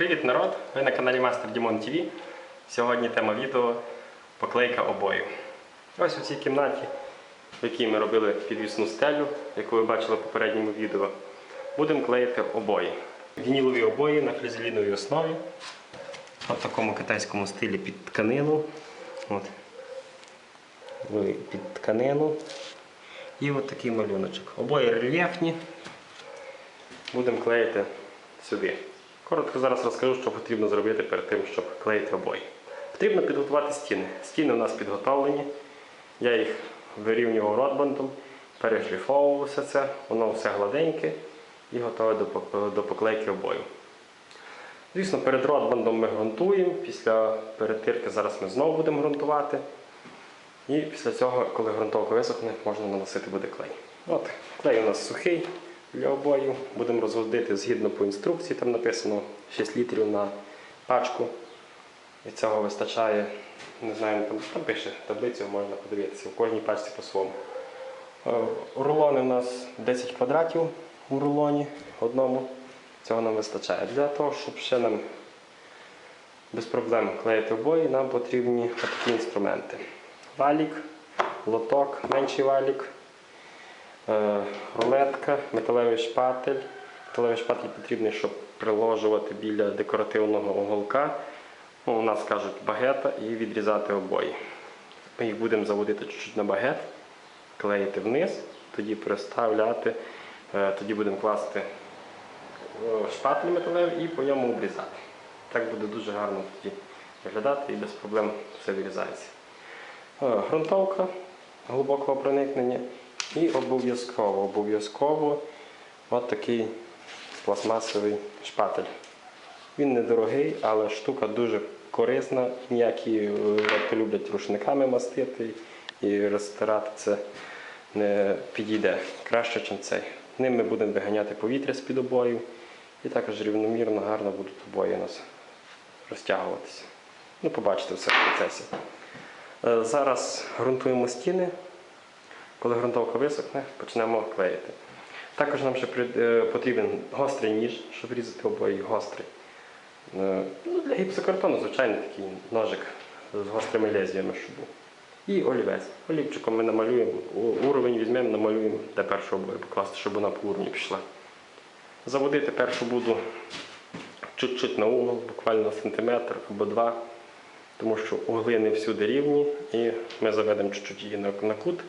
Привіт, народ! Ви на каналі Мастер Дімон ТВ. Сьогодні тема відео поклейка обоїв. Ось у цій кімнаті, в якій ми робили підвісну стелю, яку ви бачили в попередньому відео, будемо клеїти обої. Вінілові обої на флізеліновій основі. В такому китайському стилі під тканину. От. Під тканину. І от такий малюночок. Обої рельєфні. Будемо клеїти сюди. Коротко зараз розкажу, що потрібно зробити перед тим, щоб клеїти обої. Потрібно підготувати стіни. Стіни у нас підготовлені. Я їх вирівнював ротбандом, перешліфовував все це, воно все гладеньке і готове до поклейки обою. Звісно, перед ротбандом ми ґрунтуємо, після перетирки зараз ми знову будемо ґрунтувати. І після цього, коли ґрунтовка висохне, можна наносити буде клей. От, клей у нас сухий для обоїв. Будемо розводити згідно по інструкції, там написано 6 літрів на пачку. І цього вистачає, не знаю, там, там пише таблицю, можна подивитися, в кожній пачці по-своєму. Е, Рулони у нас 10 квадратів у рулоні одному. Цього нам вистачає. Для того, щоб ще нам без проблем клеїти обої, нам потрібні такі інструменти. Валік, лоток, менший валік, рулетка, металевий шпатель. Металевий шпатель потрібний, щоб приложувати біля декоративного уголка. Ну, у нас кажуть багета і відрізати обої. Ми їх будемо заводити чуть-чуть на багет, клеїти вниз, тоді приставляти, е, тоді будемо класти е, шпатель металевий і по ньому обрізати. Так буде дуже гарно тоді виглядати і без проблем все вирізається. Е, Грунтовка глибокого проникнення і обов'язково, обов'язково от такий пластмасовий шпатель. Він недорогий, але штука дуже корисна. Ніякі е, люблять рушниками мастити і розтирати це не підійде краще, ніж цей. Ним ми будемо виганяти повітря з-під обоїв і також рівномірно гарно будуть обої у нас розтягуватися. Ну, побачите все в процесі. Е, Зараз ґрунтуємо стіни. Коли ґрунтовка висохне, почнемо клеїти. Також нам ще е, потрібен гострий ніж, щоб різати обої гострий. Е, Ну, для гіпсокартону, звичайно, такий ножик з гострими лезвіями, щоб був. І олівець. Олівчиком ми намалюємо, уровень візьмемо, намалюємо для першого обою покласти, щоб вона по уровню пішла. Заводити першу буду чуть-чуть на угол, буквально сантиметр або два, тому що угли не всюди рівні, і ми заведемо чуть-чуть її на кут,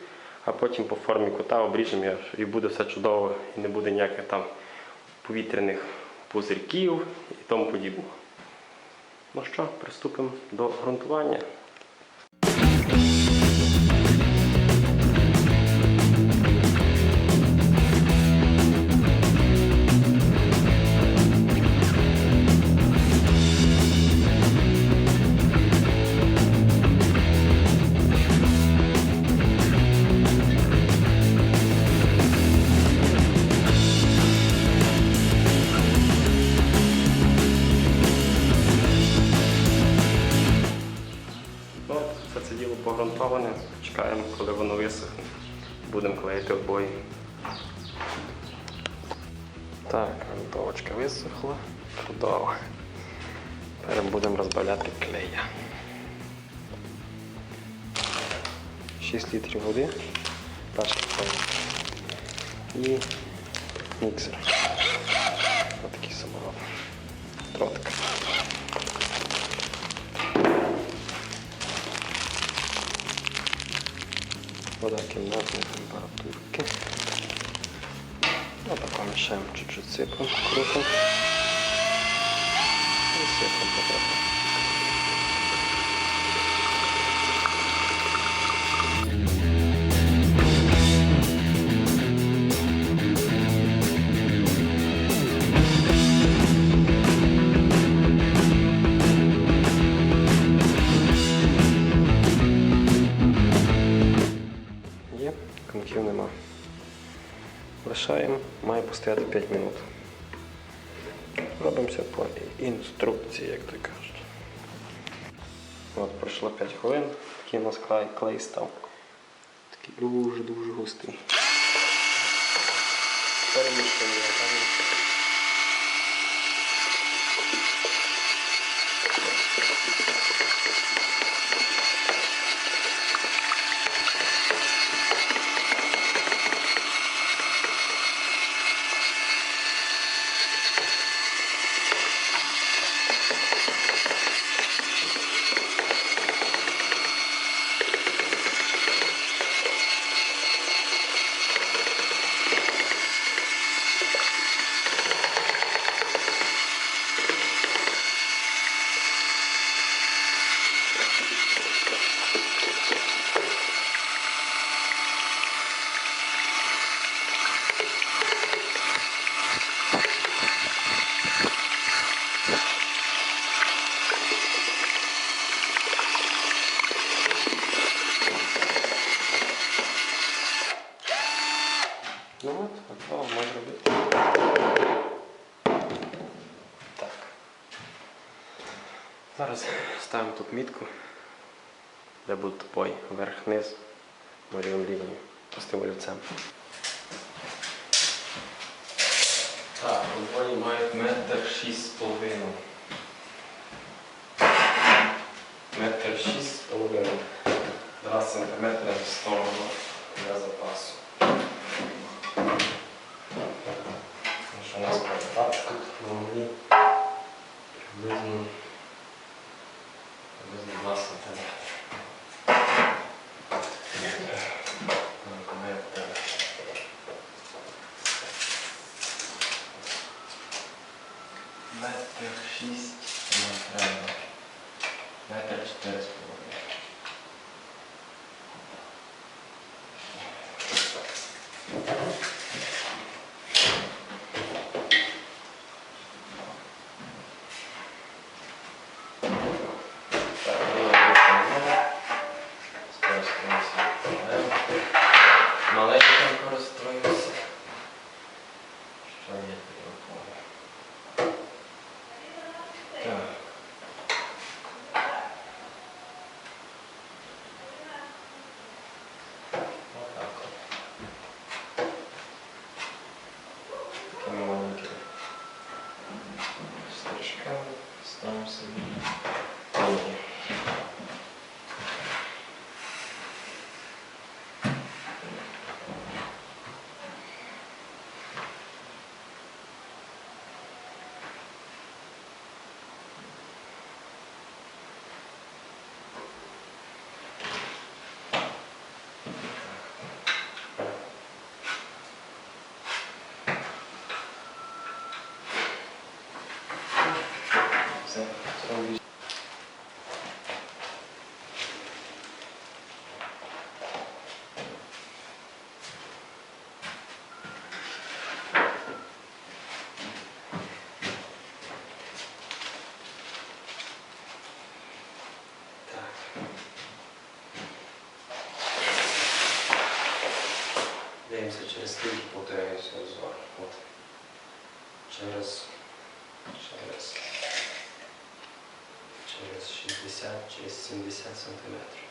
а потім по формі кута обріжемо і буде все чудово, і не буде ніяких там повітряних пузирків і тому подібного. Ну що, приступимо до ґрунтування. Клеїти обої. Так, грунтовочка висохла. Чудово. Тепер будемо розбавляти клея. 6 літрів води. Пачка. І міксер. Ось такий самород. Тротка. Podakiem na tą temperaturkę. No to pomieszałem czy przysypam krucho. I sypam po trochę. Постояти 5 минут. Робимося по інструкції, як то кажуть. От пройшло 5 хвилин, такий у нас клей, клей став. Такий дуже-дуже густий. Перемішуємо Ну от, готово, може бути. Так. Зараз ставимо тут мітку, де буде топой вверх-вниз, морівим рівнем, простим олівцем. Так, вони мають метр шість з половиною. Метр шість з половиною. Два сантиметри в сторону для запасу. нас пратачка, промени приблизно приблизно масната на комета. Метър 60 направо. Метър 40 половина. Дивимося, через скільки повторяється узор. От. Через, через, через 60, через 70 сантиметрів.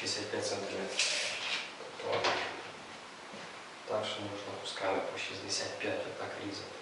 65 сантиметрів. Тобто так, що можна кусками по 65 так різати.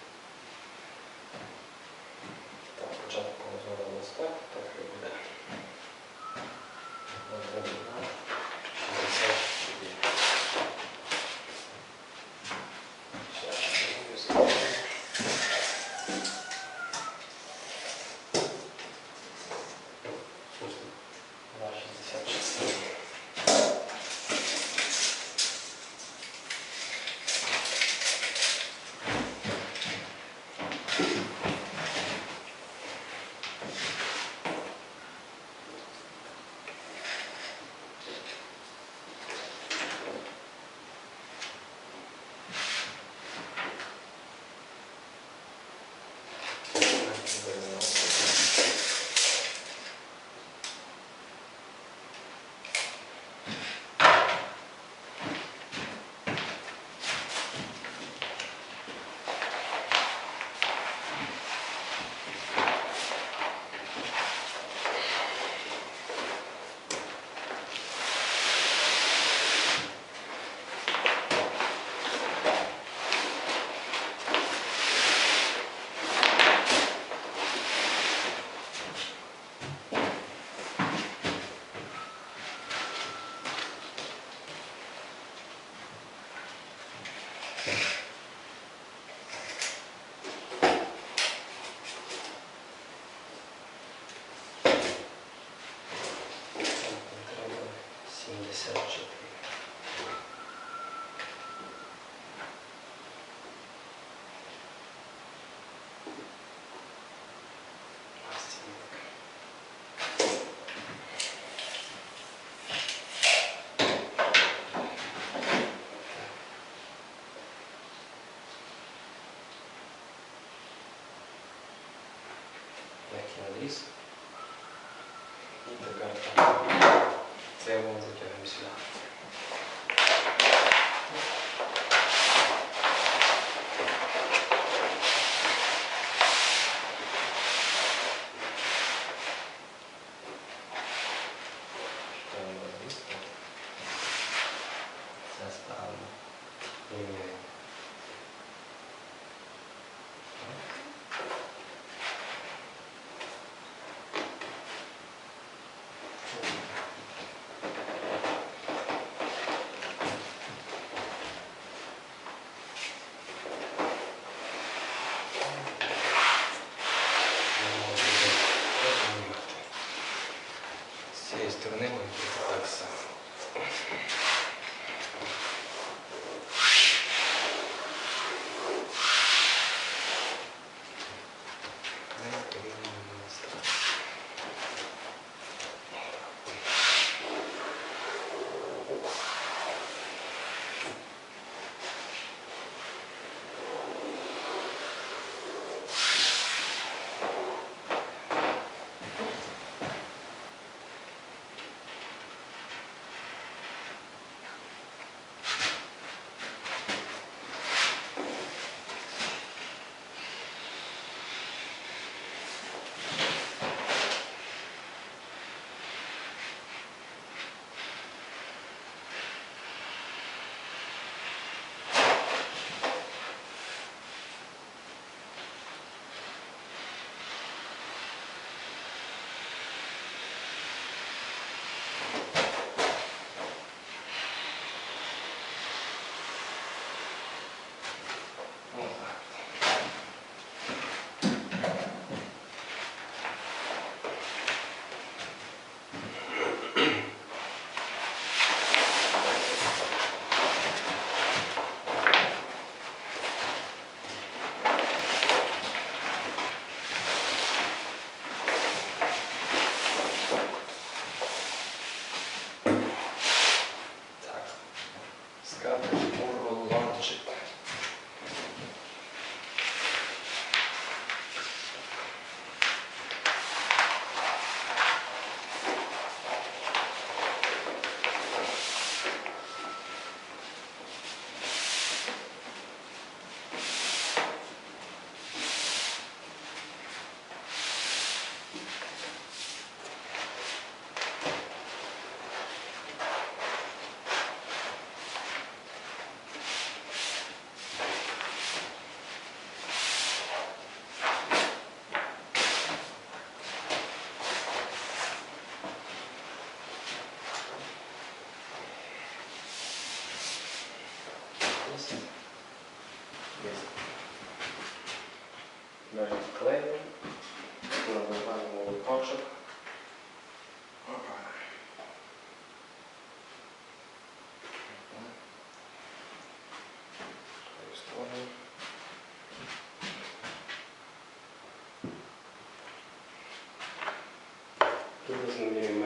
różnym, nie wiem.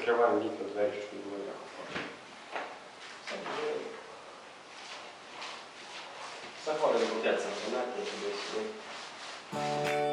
закриваємо літо зарічку двоє. Заходимо, будеться, знаєте, туди сюди.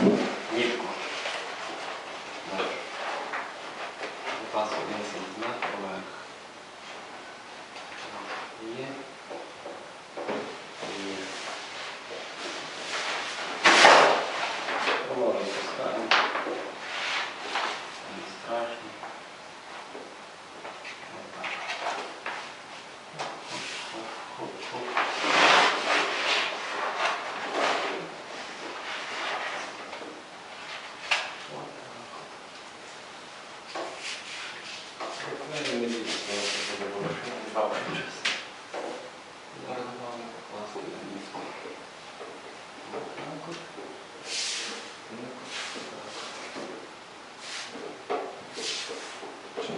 Thank you.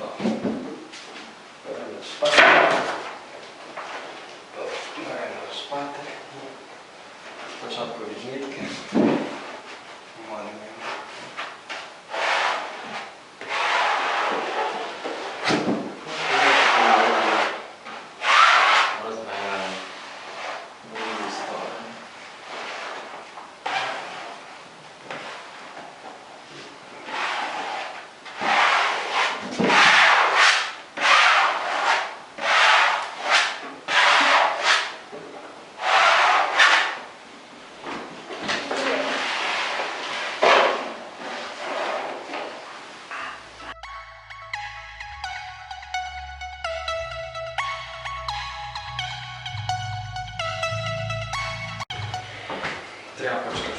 От. Чудово. Беремо шпатель. Беремо шпатель. Спочатку відмітки. Вманюємо. Yeah.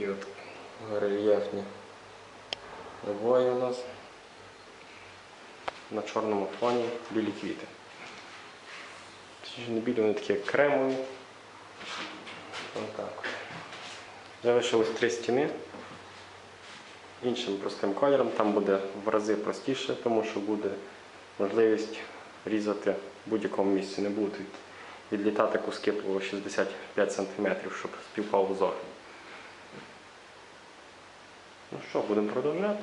Такі от рельєфні обої у нас. На чорному фоні білі квіти. Точніше, не білі, вони такі кремові. Отак. Залишилось три стіни. Іншим простим кольором, там буде в рази простіше, тому що буде можливість різати в будь-якому місці. Не будуть відлітати куски по 65 см, щоб співпав узор. Ну що, будемо продовжувати.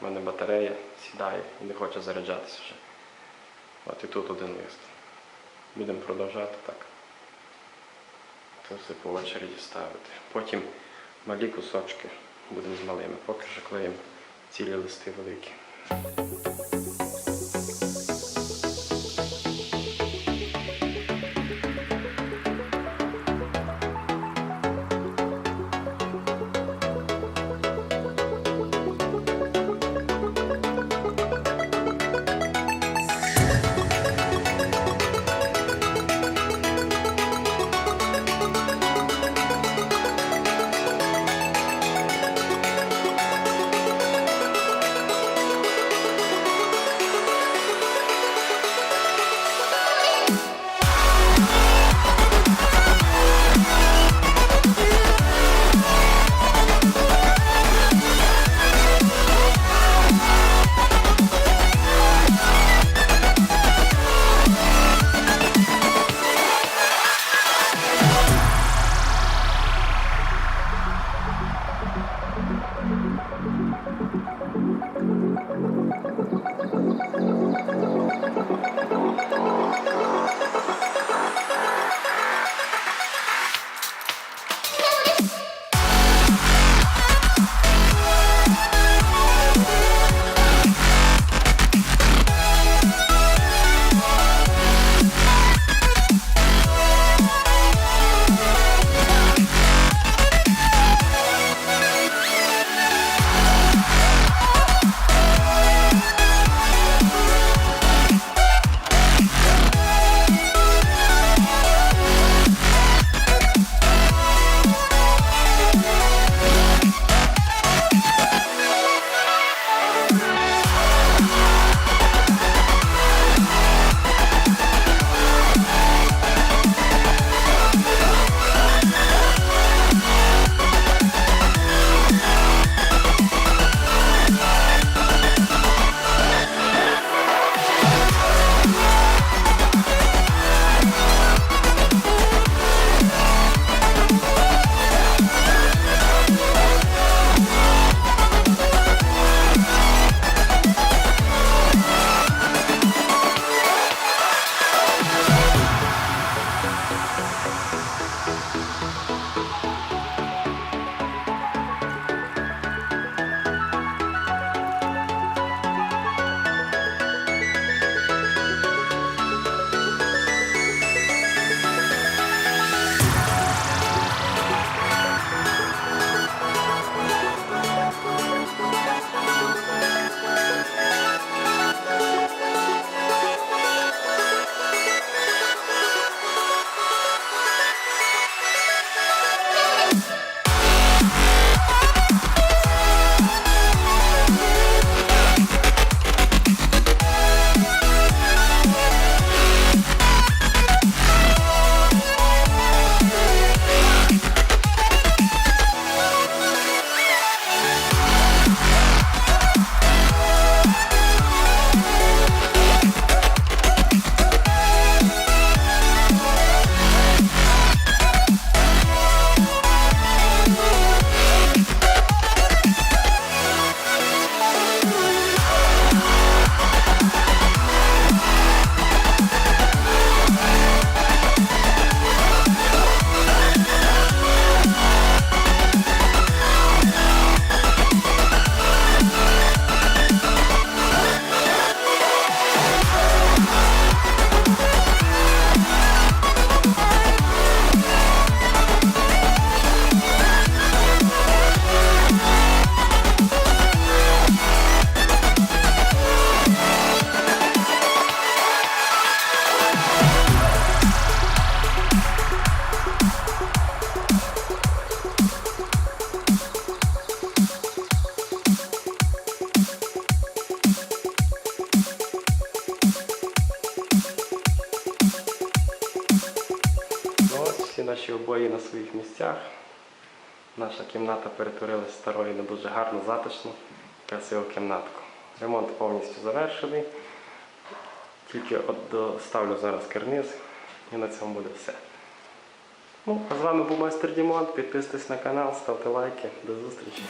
У мене батарея сідає і не хоче заряджатися вже. От і тут один лист. Будемо продовжати так. Це все по очереді ставити. Потім малі кусочки будемо з малими. Поки що клеїмо цілі листи великі. Кімната перетворилася старою на дуже гарну, затишну, красиву кімнатку. Ремонт повністю завершений. Тільки от доставлю зараз карниз і на цьому буде все. Ну, а з вами був майстер Дімон. Підписуйтесь на канал, ставте лайки. До зустрічі.